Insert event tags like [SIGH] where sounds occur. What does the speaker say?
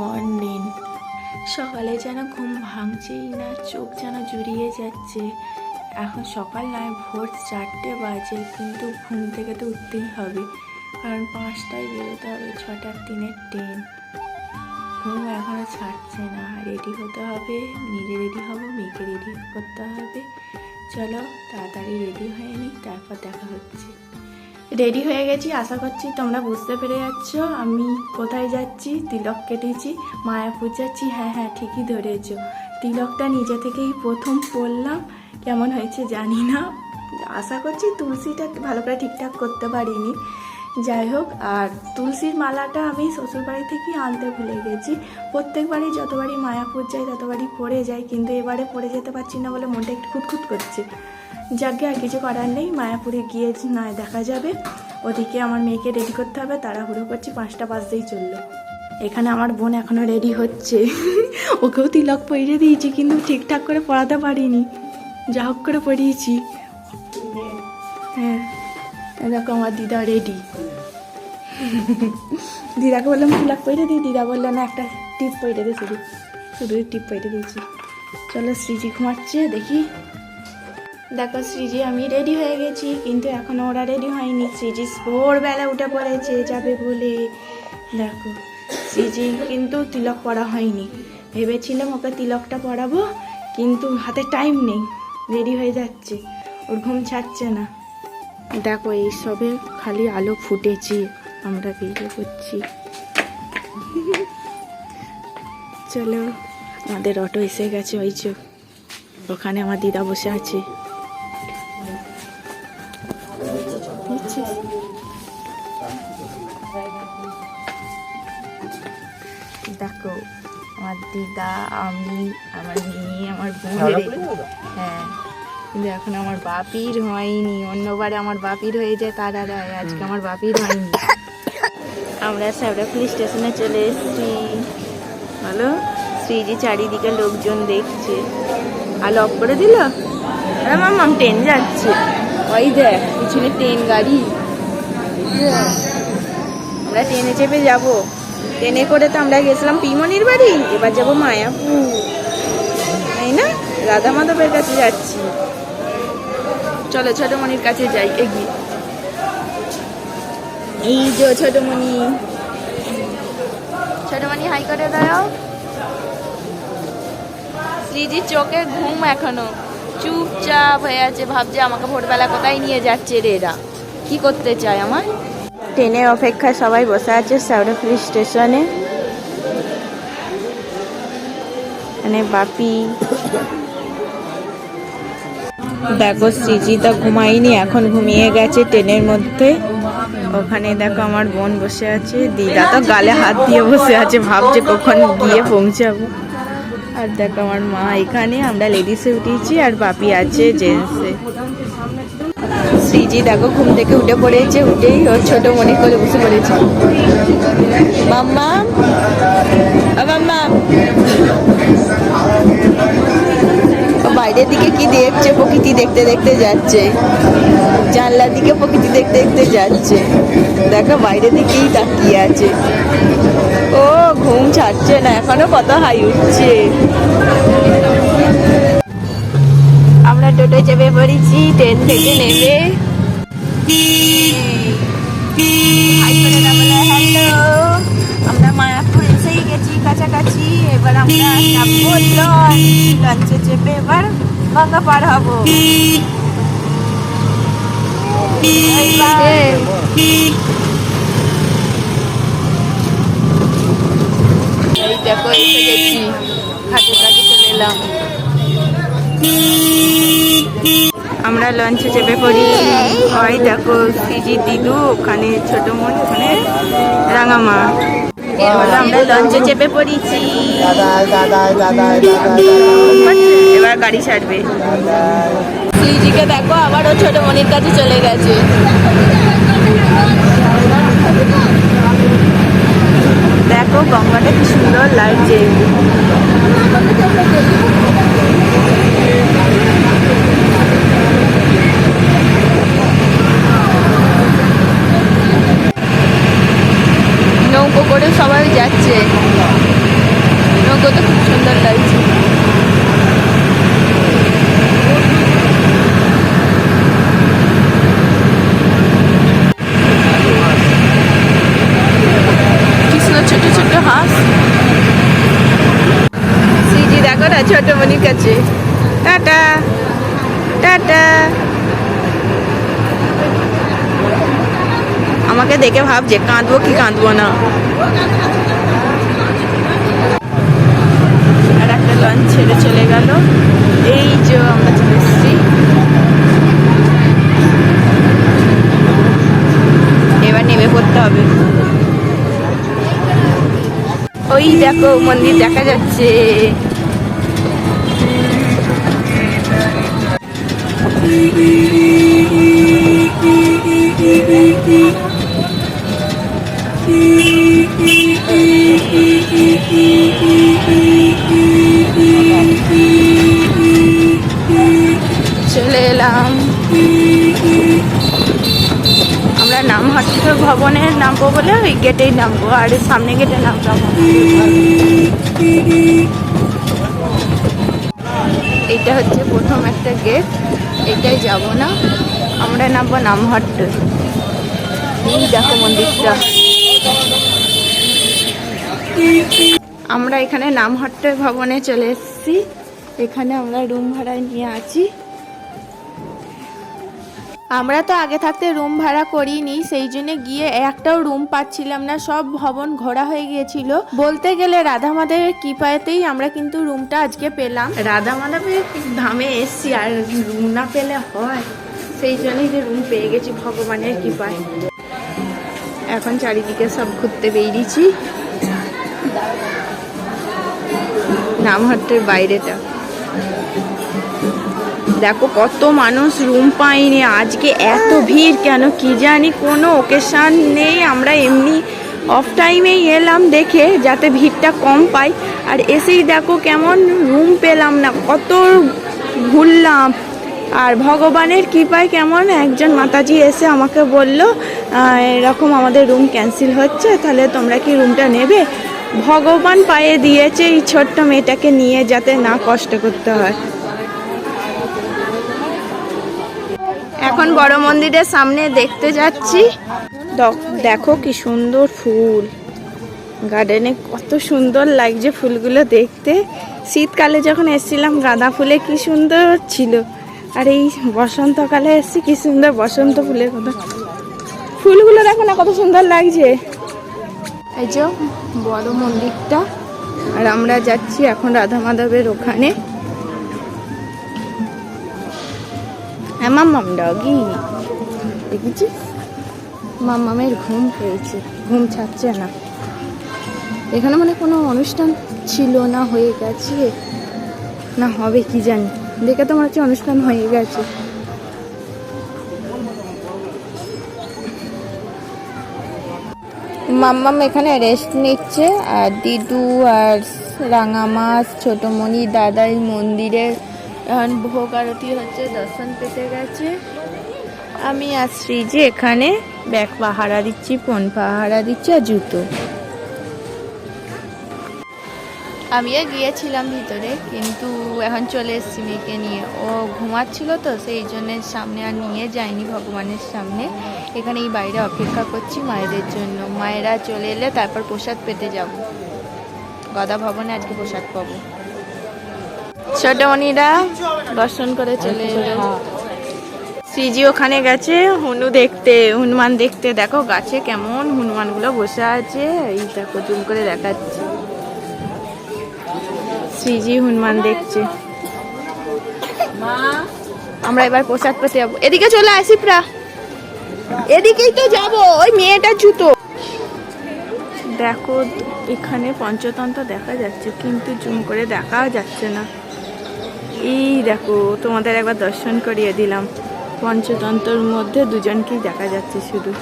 Morning. সকালে যেন ঘুম ভাঙছেই না, চোখ যেন জুড়িয়ে যাচ্ছে। এখন সকাল নয়, ভোর চারটে বাজে, কিন্তু ঘুম থেকে তো উঠতেই হবে, কারণ পাঁচটায় বেরোতে হবে, ছটার দিনের ট্রেন। ঘুম এখনও ছাড়ছে না, রেডি হতে হবে, নিজে রেডি হব, মেয়েকে রেডি করতে হবে। চলো তাড়াতাড়ি রেডি হয়ে নিই তারপর দেখা হচ্ছে। রেডি হয়ে গেছি। আশা করছি তোমরা বুঝতে পেরে যাচ্ছ। আমি কোথায় যাচ্ছি? তিলক কেটেছি, মায়াপুর যাচ্ছি। হ্যাঁ হ্যাঁ ঠিকই ধরেছ। তিলকটা নিজে থেকেই প্রথম পড়লাম। কেমন হয়েছে জানি না। আশা করছি তুলসীটা ভালো করে ঠিকঠাক করতে পারিনি। যাই হোক, আর তুলসীর মালাটা আমি শ্বশুরবাড়ি থেকেই আনতে ভুলে গেছি। প্রত্যেকবারই যতবারই মায়াপুর যাই, ততবারই পড়ে যাই, কিন্তু এবারে পড়ে যেতে পারছি না বলে মনটা একটু খুঁতখুত করছে। যাকে আর কিছু করার নেই, মায়াপুরে গিয়ে নয় দেখা যাবে। ওদিকে আমার মেয়েকে রেডি করতে হবে, তাড়াহুড়ো করছি, পাঁচটা বাজতেই চলল। এখানে আমার বোন এখনও রেডি হচ্ছে। [LAUGHS] ওকেও তিলক পরিয়ে দিয়েছি, কিন্তু ঠিকঠাক করে পড়াতে পারিনি। যা হোক করে পড়িয়েছি। হ্যাঁ দেখো আমার দিদা রেডি [LAUGHS] দিদাকে বললাম, তিলক পরিয়ে দিই দিদা বলল, না, একটা টিপ পরিয়ে দিই শুধু। শুধু টিপ পরিয়ে দিয়েছি। চলো, শ্রীজি ঘুমাচ্ছে, দেখি দেখো, শ্রীজি, আমি রেডি হয়ে গেছি, কিন্তু এখনও ওরা রেডি হয়নি। শ্রীজি ভোরবেলা উঠে পড়েছে, যাবে বলে। দেখো, শ্রীজি কিন্তু তিলক পড়া হয়নি। ভেবেছিলাম ওকে তিলকটা পড়াবো, কিন্তু হাতে টাইম নেই রেডি হয়ে যাচ্ছে। ওর ঘুম ছাড়ছে না। দেখো, এই সবে খালি আলো ফুটেছে, আমরা বেরিয়ে করছি চলো, আমাদের অটো এসে গেছে, ওই যে ওখানে আমার দিদা বসে আছে। দেখো আমার দিদা আমি আমার মেয়ে আমার বোন হ্যাঁ। কিন্তু এখন আমার বাপির হয়নি। অন্যবারে আমার বাপির হয়ে যায় তারা দেয় আজকে আমার বাপির হয়নি। আমরা শ্যাবড়াফুলি স্টেশনে চলে এসেছি। ভালো শ্রীজি চারিদিকে লোকজন দেখছে। আর লক করে দিল? আরে মাম ট্রেন যাচ্ছে। ওই দেখ পিছনে ট্রেন গাড়ি। আমরা ট্রেনে চেপে যাব। ট্রেনে করে তো আমরা গেছিলাম পিমনির বাড়ি এবার যাব মায়াপুর। তাই না? রাধা মাধবের কাছে যাচ্ছি। চলো ছোট মনির কাছে যাই এগিয়ে। এই যে ছোট মনি ছোট মনি হাই করে দাও শ্রীজির চোখে ঘুম এখনও। চুপচাপ হয়ে আছে ভাবছে আমাকে ভোরবেলা কোথায় নিয়ে যাচ্ছে রে এরা। কি করতে চায় আমার ট্রেনের অপেক্ষায় সবাই বসে আছে শ্যাওড়াফুলি স্টেশনে। মানে বাপি। দেখো, সৃজিতা ঘুমাইনি এখন ঘুমিয়ে গেছে ট্রেনের মধ্যে। ওখানে দেখো আমার বোন বসে আছে। দিদা তো গালে হাত দিয়ে বসে আছে, ভাবছে কখন গিয়ে পৌঁছাবো। আর দেখো আমার মা এখানে, আমরা লেডিসে উঠেছি আর বাপি আছে জেন্টসে শ্রীজি দেখো, ঘুম থেকে উঠে পড়েছে, উঠেই ওর ছোট মনে করে বসে পড়েছে। মাম্মা? মাম্মা। বাইরের দিকে কি দেখছে? প্রকৃতি দেখতে দেখতে যাচ্ছে। জানলার দিকে প্রকৃতি দেখতে দেখতে যাচ্ছে। দেখো, বাইরের দিকেই তাকিয়ে আছে। ও, ঘুম ছাড়ছে না, এখনও কত হাই উঠছে। আমরা টোটো চেপে পড়েছি ট্রেন থেকে নেমে। আমরা মায়াপুর এসেই গেছি কাছাকাছি। এবার আমরা যাব লঞ্চ। চেপে এবার গঙ্গা পার হব। দেখো এসে গেছি। ঘাটের কাছে চলে এলাম। আমরা লঞ্চে চেপে পড়ি। হয় দেখো সিজি দিদু ওখানে ছোট মন ওখানে রাঙামা। আমরা লঞ্চে চেপে পড়েছি। এবার গাড়ি ছাড়বে। সিজিকে দেখো আবার ও ছোট মনির কাছে চলে গেছে। দেখো গঙ্গাটা কি সুন্দর লাগছে নৌকো করে সবাই যাচ্ছে ফুলগুলো তো খুব সুন্দর লাগছে কৃষ্ণ ছোট ছোট হাঁস সিজি দেখো না ছোট মনির কাছে। Ta ta. Ta ta. আমাকে দেখে ভাবছে, কাঁদবো কি কাঁদবো না। আর একটা লঞ্চ ছেড়ে চলে গেল। এই যে আমরা চলে এসেছি। এবার নেমে পড়তে হবে। ওই দেখো, মন্দির দেখা যাচ্ছে। এলাম আমরা নামহাট্ট ভবনে নামবো বলে ওই গেটেই নামবো, আর সামনে গেটে নামতাম এইটা হচ্ছে প্রথম একটা গেট এটাই যাব না। আমরা নামবো নামহাট্ট এই দেখো মন্দিরটা। আমরা এখানে নামহাট্ট ভবনে চলে এসেছি। এখানে আমরা রুম ভাড়ায় নিয়ে আছি। আমরা তো আগে থাকতে রুম ভাড়া করিনি, সেই জন্য গিয়ে একটাও রুম পাচ্ছিলাম না, সব ভবন ঘোরা হয়ে গিয়েছিল। বলতে গেলে রাধা মাধবের কৃপাতেই আমরা কিন্তু রুমটা আজকে পেলাম। রাধা মাধবের ধামে এসছি, আর রুম না পেলে হয়। সেই জন্যই যে রুম পেয়ে গেছি ভগবানের কৃপায়। এখন চারিদিকে সব ঘুরতে বেরিয়েছি। নামহাটের বাইরেটা। দেখো কত মানুষ রুম পাইনি আজকে এত ভিড় কেন? কি জানি কোনো ওকেশান নেই। আমরা এমনি অফ টাইমেই এলাম দেখে, যাতে ভিড়টা কম পাই। আর এসেই দেখো কেমন রুম পেলাম না, কত ঘুরলাম। আর ভগবানের কৃপায় কেমন একজন মাতাজি এসে আমাকে বলল এরকম আমাদের রুম ক্যান্সেল হচ্ছে, তাহলে তোমরা কি রুমটা নেবে? ভগবান পায়ে দিয়েছে এই ছোট্ট মেয়েটাকে নিয়ে যাতে না কষ্ট করতে হয়। এখন বড় মন্দিরের সামনে দেখতে যাচ্ছি। দেখো কি সুন্দর ফুল। গার্ডেনে কত সুন্দর লাগছে ফুলগুলো দেখতে। শীতকালে যখন এসেছিলাম, গাঁদা ফুলে কি সুন্দর ছিল। আর এই বসন্তকালে এসেছি, কি সুন্দর বসন্ত ফুলের কথা। ফুলগুলো দেখো না, কত সুন্দর লাগছে। এই যে বড় মন্দিরটা। আর আমরা যাচ্ছি এখন রাধা মাধবের ওখানে। হ্যাঁ মাম্মাম ডগি। দেখেছিস? মাম্মামের ঘুম পেয়েছে ঘুম ছাড়ছে না। এখানে মানে কোনো অনুষ্ঠান ছিল না, হয়ে গেছে। না, হবে কি জানি। দেখে তো মনে হচ্ছে অনুষ্ঠান হয়ে গেছে। মাম্মাম এখানে রেস্ট নিচ্ছে। আর দিদু আর রাঙা মাছ ছোটমণি, দাদাই মন্দিরের এখন ভোগ আরতি হচ্ছে, দর্শন পেতে গেছে। আমি আর যে এখানে ব্যাগ পাহারা দিচ্ছি, ফোন পাহারা দিচ্ছি আর জুতো। আমিও গিয়েছিলাম ভিতরে, কিন্তু এখন চলে এসেছি মেয়েকে নিয়ে। ও ঘুমাচ্ছিল তো, সেই জন্য সামনে আর নিয়ে যাইনি ভগবানের সামনে। এখানে এই বাইরে অপেক্ষা করছি মায়েদের জন্য। মায়েরা চলে এলে তারপর প্রসাদ পেতে যাব। গদা ভবনে আজকে প্রসাদ পাবো। ছোটমণিরা দর্শন করে চলে শ্রীজি ওখানে গেছে, হনু দেখতে, হনুমান দেখতে। দেখো গাছে কেমন হনুমানগুলো বসে আছে এই দেখো জুম করে দেখাচ্ছে। শ্রীজি হনুমান দেখছে। আমরা এবার প্রসাদ পেতে যাব। এদিকে চলে আসি প্রা এদিকেই তো যাব, ওই মেয়েটার জুতো। দেখো, এখানে পঞ্চতন্ত্র দেখা যাচ্ছে, কিন্তু জুম করে দেখা যাচ্ছে না। এই দেখো তোমাদের একবার দর্শন করিয়ে দিলাম। পঞ্চতন্ত্রর মধ্যে দুজনকেই দেখা যাচ্ছে শুধু।